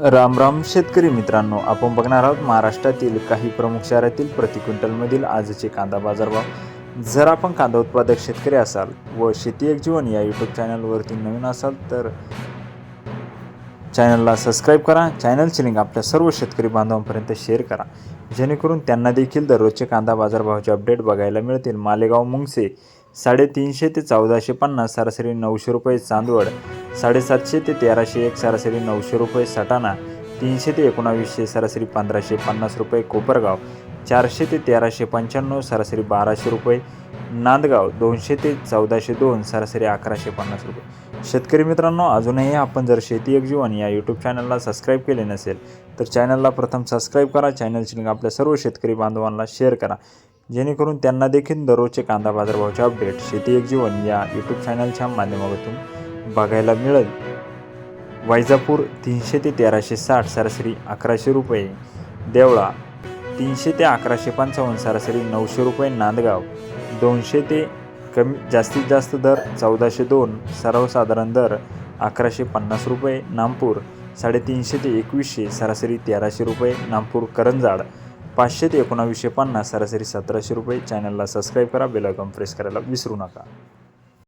राम राम शेतकरी मित्रांनो आपण बघणार आहोत महाराष्ट्रातील काही प्रमुख शहरातील प्रति क्विंटलमधील आजचे कांदा बाजारभाव. जर आपण कांदा उत्पादक शेतकरी असाल व शेती एक जीवन या यूट्यूब चॅनलवरती नवीन असाल तर चॅनलला सबस्क्राईब करा. चॅनलची लिंक आपल्या सर्व शेतकरी बांधवांपर्यंत शेअर करा. जेणेकरून त्यांना देखील दररोजचे कांदा बाजारभावाचे अपडेट बघायला मिळतील. मालेगाव मुंगसे साडेतीनशे ते चौदाशे पन्नास सरासरी नऊशे रुपये चांदवड साडेसातशे ते तेराशे एक सरासरी नऊशे रुपये सटाणा तीनशे ते एकोणावीसशे सरासरी पंधराशे पन्नास रुपये कोपरगाव चारशे ते तेराशे पंच्याण्णव सरासरी बाराशे रुपये नांदगाव दोनशे ते चौदाशे दोन सरासरी अकराशे पन्नास रुपये. शेतकरी मित्रांनो अजूनही आपण जर शेती एक जीवन या यूट्यूब चॅनलला सबस्क्राईब केले नसेल तर चॅनलला प्रथम सबस्क्राईब करा चॅनलची लिंक आपल्या सर्व शेतकरी बांधवांना शेअर करा. जेणेकरून त्यांना देखील दररोजचे कांदा बाजारभावाचे अपडेट शेती एक जीवन या यूट्यूब चॅनलच्या माध्यमातून बघायला मिळेल. वैजापूर तीनशे ते तेराशे साठ सरासरी अकराशे रुपये. देवळा तीनशे ते अकराशे पंचावन्न सरासरी नऊशे रुपये. नांदगाव दोनशे ते कमी जास्तीत जास्त दर चौदाशे दोन सर्वसाधारण दर अकराशे पन्नास रुपये. नामपूर साडेतीनशे ते एकवीसशे सरासरी तेराशे रुपये. नामपूर करंजाड पाचशे ते एकोणावीसशे पन्नास सरासरी सतराशे रुपये. चॅनलला सबस्क्राईब करा बेल प्रेस करायला विसरू नका.